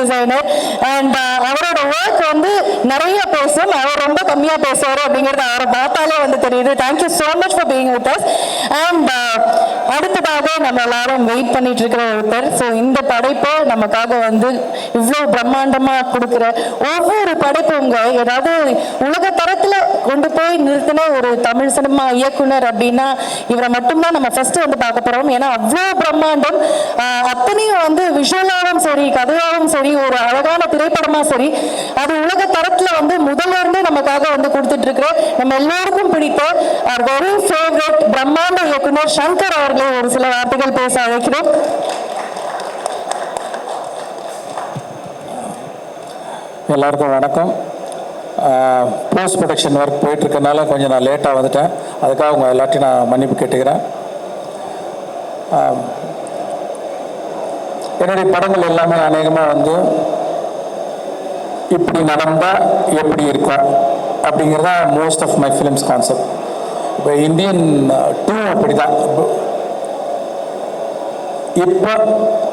Designer and uh, அவரோட work வந்து நிறைய பேசும். அவர் ரொம்ப கம்மியா பேசுவார் அப்படிங்கிறது அவரை பார்த்தாலே வந்து தெரியுது. Thank you so much for being with us and அடுத்ததாக நம்ம எல்லாரும் வெயிட் பண்ணிட்டு இருக்கிற ஒருத்தர். ஸோ இந்த படைப்பை நமக்காக வந்து இவ்வளோ பிரம்மாண்டமா கொடுக்குற ஒவ்வொரு படைப்புங்க ஏதாவது உலக தரத்தில் கொண்டு போய் நிறுத்தின ஒரு தமிழ் சினிமா இயக்குனர் அப்படின்னா இவரை மட்டும்தான் நம்ம ஃபர்ஸ்ட் வந்து பார்க்க போகிறோம் ஏன்னா அவ்வளோ பிரம்மாண்டம். அத்தனையும் வந்து விஷுவலாகவும் சரி கதையாகவும் சரி ஒரு அழகான திரைப்படமா சரி அது உலக தரத்துல வந்து முதல்ல இருந்தே நமக்காக வந்து கொடுத்துட்டு இருக்கிற நம்ம எல்லாருக்கும் பிடித்த our வெரி ஃபேவரட் பிரம்மாண்ட இயக்குனர் சங்கர் அவர்களை ஒரு சில வார்த்தைகள் பேச அழைக்கிறோம். எல்லாருக்கும் வணக்கம். போஸ்ட் ப்ரொடக்ஷன் ஒர்க் போயிட்டுருக்கனால கொஞ்சம் நான் லேட்டாக வந்துட்டேன். அதுக்காக உங்கள் எல்லாத்தையும் நான் மன்னிப்பு கேட்டுக்கிறேன். என்னுடைய படங்கள் எல்லாமே அநேகமாக வந்து இப்படி நடந்தால் எப்படி இருக்கும் அப்படிங்கிறது தான் most of my films concept இப்போ இந்தியன் டூ அப்படி தான் இப்போ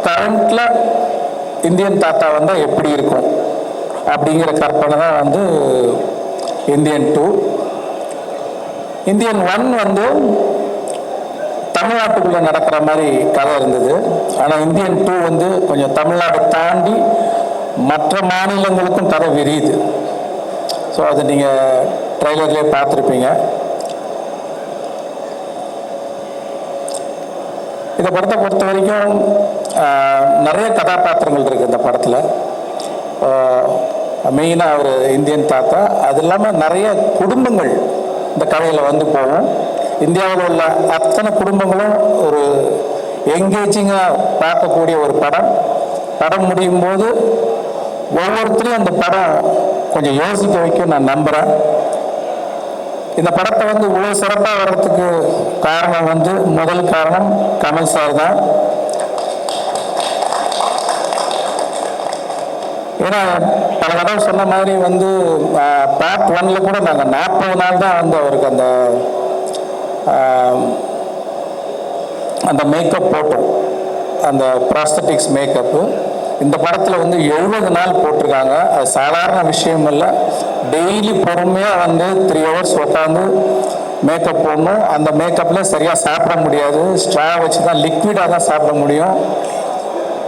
கரண்ட்டில் இந்தியன் தாத்தா வந்தால் எப்படி இருக்கும் அப்படிங்கிற கற்பனை தான் வந்து இந்தியன் டூ இந்தியன் ஒன் வந்து தமிழ்நாட்டுக்குள்ளே நடக்கிற மாதிரி கதை இருந்தது. ஆனால் இந்தியன் டூ வந்து கொஞ்சம் தமிழ்நாடு தாண்டி மற்ற மாநிலங்களுக்கும் கதை விரியுது. ஸோ அது நீங்கள் ட்ரைலர்லேயே பார்த்துருப்பீங்க. இந்த படத்தை பொறுத்த வரைக்கும் நிறைய கதாபாத்திரங்கள் இருக்குது இந்த படத்தில். மெயினாக ஒரு இந்தியன் தாத்தா. அது இல்லாமல் நிறைய குடும்பங்கள் இந்த கதையில் வந்து போகும். இந்தியாவில் உள்ள அத்தனை குடும்பங்களும் ஒரு எங்கேஜிங்காக பார்க்கக்கூடிய ஒரு படம். படம் முடியும் போது ஒவ்வொருத்தரையும் அந்த படம் கொஞ்சம் யோசிக்க வைக்கும் நான் நம்புகிறேன் இந்த படத்தை வந்து இவ்வளோ சிறப்பாக வர்றதுக்கு காரணம் வந்து முதல் காரணம் கமல் சார் தான். ஏன்னா பல தடவை சொன்ன மாதிரி வந்து பார்ட் ஒன்ல கூட நாங்கள் நாற்பது நாள் தான் வந்து அவருக்கு அந்த அந்த மேக்கப் போட்டோம் அந்த ப்ராஸ்தட்டிக்ஸ் மேக்கப்பு இந்த படத்தில் வந்து எழுபது நாள் போட்டிருக்காங்க. அது சாதாரண விஷயம் இல்லை. டெய்லி பொறுமையாக வந்து த்ரீ ஹவர்ஸ் உட்காந்து மேக்கப் போடணும். அந்த மேக்கப்பில் சரியாக சாப்பிட முடியாது. ஸ்ட்ரா வச்சு தான் லிக்விடாக தான் சாப்பிட முடியும்.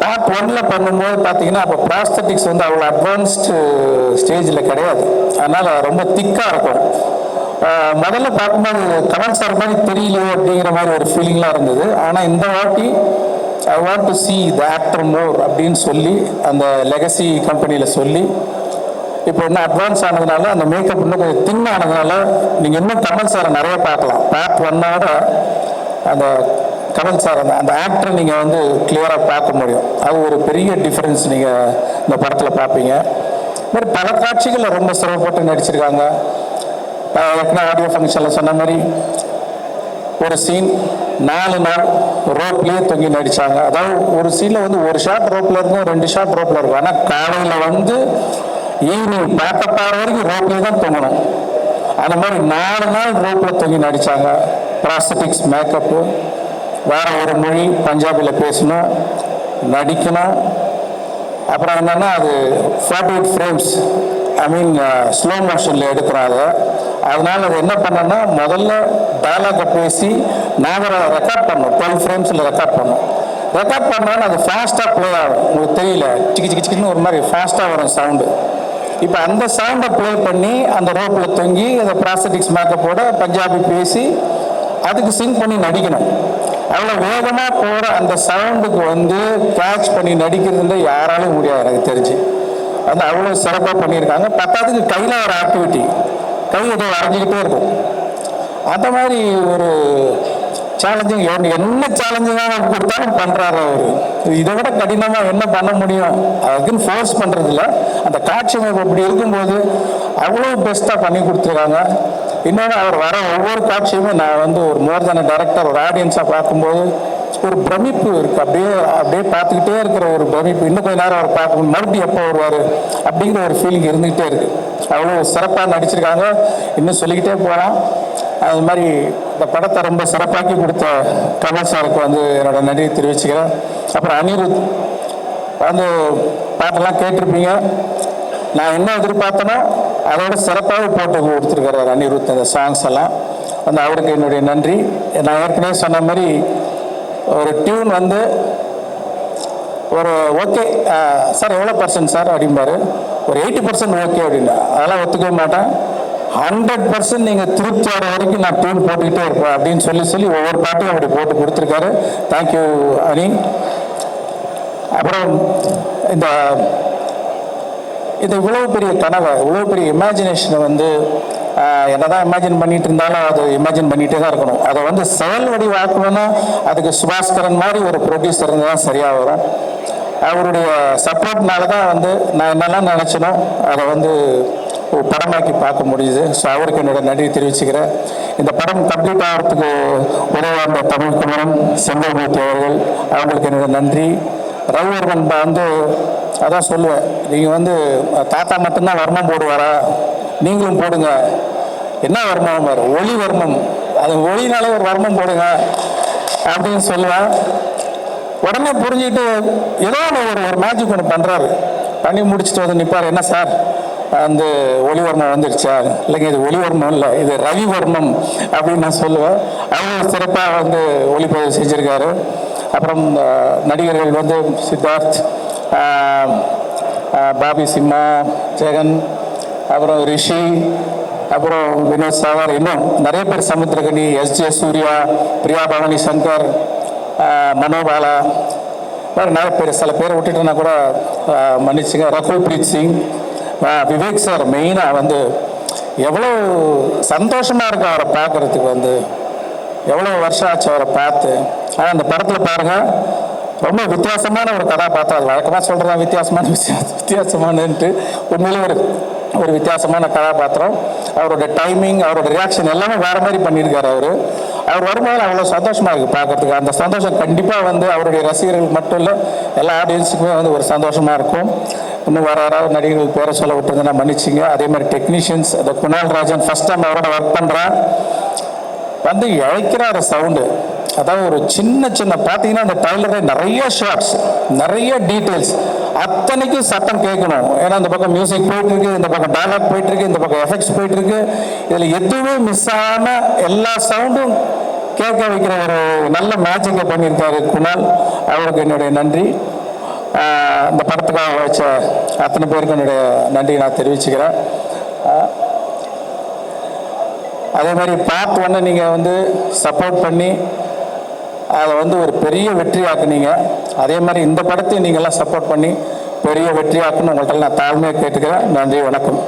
பார்ட் ஒன்ல பண்ணும்போது பார்த்தீங்கன்னா அப்போ ப்ராஸ்தட்டிக்ஸ் வந்து அவ்வளோ அட்வான்ஸ்டு ஸ்டேஜில் கிடையாது. அதனால் ரொம்ப திக்காக இருக்கும் முதல்ல பார்க்கும்போது கமல் சார் மாதிரி தெரியலையோ அப்படிங்கிற மாதிரி ஒரு ஃபீலிங்லாம் இருந்தது. ஆனால் இந்த வாட்டி I want to see the actor more அப்படின்னு சொல்லி அந்த லெகசி கம்பெனியில் சொல்லி இப்போ இன்னும் அட்வான்ஸ் ஆனதுனால அந்த மேக்கப் இன்னும் கொஞ்சம் தின் ஆனதுனால நீங்கள் இன்னும் கமல் சாரை நிறைய பார்க்கலாம். பார்ட் ஒன்னோட அந்த கமல் சார் அந்த அந்த ஆக்டரை நீங்கள் வந்து கிளியராக பார்க்க முடியும். அது ஒரு பெரிய டிஃப்ரென்ஸ் நீங்கள் இந்த படத்தில் பார்ப்பீங்க. இது மாதிரி பல காட்சிகளில் ரொம்ப சிரமப்பட்டு நடிச்சிருக்காங்க. ஏற்கனவே ஆடியோ ஃபங்க்ஷனில் சொன்ன மாதிரி ஒரு சீன் நாலு நாள் ரோப்லேயே தொங்கி நடிச்சாங்க. அதாவது ஒரு சீனில் வந்து ஒரு ஷாட் ரோப்பில் இருக்கும் ரெண்டு ஷாட் ரோப்பில் இருக்கும். ஆனால் காலையில் வந்து ஈவினிங் பேக்கப்பாற வரைக்கும் ரோப்லேயே தான் தொங்கணும். அந்த மாதிரி நாலு நாள் ரோப்பில் தொங்கி நடித்தாங்க ப்ராஸ்தட்டிக்ஸ் மேக்கப்பு வேற ஒரு மொழி பஞ்சாபியில் பேசணும் நடிக்கணும். அப்புறம் என்னென்னா அது forty eight frames I mean slow மோஷனில் எடுக்கிறோம் அதை. அதனால் அது என்ன பண்ணேன்னா முதல்ல டயலாகை பேசி நாங்கள் ரெக்கார்ட் பண்ணோம் டுவெல் ஃப்ரேம்ஸில் ரெக்கார்ட் பண்ணோம் ரெக்கார்ட் பண்ணாலும் அது ஃபாஸ்ட்டாக ப்ளே ஆகும். உங்களுக்கு தெரியல. சிக்கி சிக்கி சிக்கின்னு ஒரு மாதிரி ஃபாஸ்ட்டாக வரும் சவுண்டு இப்போ அந்த சவுண்டை ப்ளே பண்ணி அந்த ரோப்பில் தொங்கி அந்த ப்ராஸ்தட்டிக்ஸ் மேக்கப்போட பஞ்சாபி பேசி அதுக்கு சிங் பண்ணி நடிக்கணும். அவ்வளோ வேகமாக போகிற அந்த சவுண்டுக்கு வந்து கேட்ச் பண்ணி நடிக்கிறதுல யாராலும் முடியாது எனக்கு தெரிஞ்சு. அது அவ்வளோ சிறப்பாக பண்ணியிருக்காங்க. பத்தாவதுக்கு கையில் ஒரு ஆக்டிவிட்டி கை ஏதோ வரைஞ்சிக்கிட்டே இருக்கும். அந்த மாதிரி ஒரு சேலஞ்சிங் என்ன சேலஞ்சிங்காக கொடுத்தாலும் பண்ணுறாரு அவர். இதை விட கடினமாக என்ன பண்ண முடியும்? அதுக்குன்னு ஃபோர்ஸ் பண்ணுறதில்ல அந்த காட்சி அமைப்பு அப்படி இருக்கும்போது அவ்வளோ பெஸ்ட்டாக பண்ணி கொடுத்துருக்காங்க. இன்னொன்று அவர் வர ஒவ்வொரு காட்சியுமே நான் வந்து ஒரு மோர் தான டேரக்டர் ஒரு ஆடியன்ஸாக பார்க்கும்போது ஒரு பிரமிப்பு இருக்குது அப்படியே அப்படியே பார்த்துக்கிட்டே இருக்கிற ஒரு பிரமிப்பு. இன்னும் கொஞ்ச நேரம் அவர் பார்க்கணும். மறுபடியும் எப்போ வருவார் அப்படிங்கிற ஒரு ஃபீலிங் இருந்துகிட்டே இருக்குது அவ்வளோ சிறப்பாக நடிச்சிருக்காங்க. இன்னும் சொல்லிக்கிட்டே போகலாம். அது மாதிரி இந்த படத்தை ரொம்ப சிறப்பாக்கி கொடுத்த கமல் சாருக்கு வந்து என்னோட நன்றியை தெரிவிச்சுக்கிறேன். அப்புறம் அனிருத் வந்து பாட்டெல்லாம் கேட்டிருப்பீங்க. நான் என்ன எதிர்பார்த்தனோ அதோட சிறப்பாக போட்டு கொடுத்துருக்கிறார் அனிருத் அந்த சாங்ஸ் எல்லாம். வந்து அவருக்கு என்னுடைய நன்றி. நான் ஏற்கனவே சொன்ன மாதிரி ஒரு டியூன் வந்து ஒரு ஓகே சார் எவ்வளோ பர்சன்ட் சார் அப்படிம்பாரு? ஒரு எயிட்டி பர்சன்ட் ஓகே அப்படின்னா அதெல்லாம் ஒத்துக்கவே மாட்டேன். ஹண்ட்ரட் பர்சன்ட் நீங்கள் திருப்தி வர வரைக்கும் நான் டியூன் போட்டுக்கிட்டே இருப்பேன் அப்படின்னு சொல்லி சொல்லி ஒவ்வொரு பாட்டையும் அப்படி போட்டு கொடுத்துருக்காரு. தேங்க்யூ அனி. அப்புறம் இந்த இது இவ்வளோ பெரிய கனவை இவ்வளோ பெரிய இமேஜினேஷனை வந்து என்னதான் இமேஜின் பண்ணிட்டு இருந்தாலும் அது இமேஜின் பண்ணிட்டே தான் இருக்கணும். அதை வந்து செயல் வடிவாக்கணும்னா அதுக்கு சுபாஸ்கரன் மாதிரி ஒரு ப்ரொடியூசர் தான் சரியாக வரும். அவருடைய சப்போர்ட்னால தான் வந்து நான் என்னெல்லாம் நினச்சினோ அதை வந்து ஒரு படமாக்கி பார்க்க முடியுது. ஸோ அவருக்கு என்னோட நன்றி தெரிவிச்சுக்கிறேன். இந்த படம் கம்ப்ளீட் ஆகிறதுக்கு உதவாந்த தமிழ் குமரன் செங்கல்மூர்த்தி அவர்கள் அவங்களுக்கு என்னோட நன்றி. ரவிவர்மன் வந்து அதான் சொல்லுவேன். நீங்கள் வந்து தாத்தா மட்டும்தான் வர்மம் போடுவாரா? நீங்களும் போடுங்க. என்ன வர்மம்? பாரு ஒளி வர்மம். அது ஒளினாலே ஒரு வர்மம் போடுங்க. அப்படின்னு சொல்லுவேன். உடனே புரிஞ்சுக்கிட்டு ஏதோ ஒண்ணு ஒரு ஒரு மேஜிக் ஒன்று பண்ணுறாரு பண்ணி முடிச்சுட்டு வந்து நிற்பார் என்ன சார்? அந்த ஒளிவர்மம் வந்துடுச்சா இல்லைங்க இது ஒளிவர்மம் இல்லை இது ரவிவர்மம் அப்படின்னு நான் சொல்லுவேன். அவங்க சிறப்பாக வந்து ஒளிப்பதிவு செஞ்சுருக்காரு. அப்புறம் நடிகர்கள் வந்து சித்தார்த் பாபி சிம்மா ஜெகன் அப்புறம் ரிஷி அப்புறம் வினோத் சாவர் இன்னும் நிறைய பேர் சமுத்திரகனி எஸ் ஜே சூர்யா பிரியா பவானி சங்கர் மனோபாலா வேறு நிறைய பேர் சில பேரை விட்டுட்டேன்னா கூட மன்னிச்சுங்க ரகுல் பிரீத் சிங் விவேக் சார் மெயினாக வந்து எவ்வளோ சந்தோஷமாக இருக்கும் அவரை பார்க்குறதுக்கு வந்து. எவ்வளோ வருஷம் ஆச்சு அவரை பார்த்து. ஆனால் அந்த படத்தில் பாருங்கள் ரொம்ப வித்தியாசமான ஒரு கதாபாத்திரம். வழக்கமாக சொல்கிறேன் வித்தியாசமான வித்தியாச வித்தியாசமானன்ட்டு உண்மையிலே ஒரு ஒரு வித்தியாசமான கதாபாத்திரம். அவரோட டைமிங் அவரோட ரியாக்ஷன் எல்லாமே வேறு மாதிரி பண்ணியிருக்காரு அவர். அவர் வரும்போது அவ்வளோ சந்தோஷமாக இருக்குது பார்க்குறதுக்கு. அந்த சந்தோஷம் கண்டிப்பாக வந்து அவருடைய ரசிகர்களுக்கு மட்டும் இல்லை எல்லா ஆடியன்ஸுக்குமே வந்து ஒரு சந்தோஷமாக இருக்கும். இன்னும் வர யாராவது நடிகர்கள் பேரை சொல்ல விட்டுருந்தேன்னா மன்னிச்சிங்க. அதே மாதிரி டெக்னீஷியன்ஸ் அந்த குணால் ராஜன் ஃபஸ்ட் டைம் அவரோட ஒர்க் பண்ணுறான் வந்து இழைக்கிறார் சவுண்டு அதாவது ஒரு சின்ன சின்ன பார்த்தீங்கன்னா அந்த டைலரே நிறைய ஷார்ட்ஸ் நிறைய டீட்டெயில்ஸ் அத்தனைக்கும் சத்தம் கேட்கணும். ஏன்னா இந்த பக்கம் மியூசிக் போயிட்டு இருக்கு இந்த பக்கம் டயலாக் போயிட்டு இருக்கு இந்த பக்கம் எஃபெக்ட்ஸ் போயிட்டு இருக்கு இதில் எதுவுமே மிஸ் ஆகாம எல்லா சவுண்டும் கேட்க வைக்கிற ஒரு நல்ல மேஜிக்கை பண்ணியிருக்காரு குணால். அவருக்கு என்னுடைய நன்றி. இந்த படத்துக்காக வச்ச அத்தனை பேருக்கு என்னுடைய நன்றியை நான் தெரிவிச்சுக்கிறேன். அதே மாதிரி பார்ட் ஒன்று நீங்கள் வந்து சப்போர்ட் பண்ணி அதை வந்து ஒரு பெரிய வெற்றியாக்குனீங்க அதே மாதிரி இந்த படத்தையும் நீங்கள்லாம் சப்போர்ட் பண்ணி பெரிய வெற்றியாக்குன்னு உங்கள்கிட்ட நான் தாழ்மையாக கேட்டுக்கிறேன். நன்றி வணக்கம்.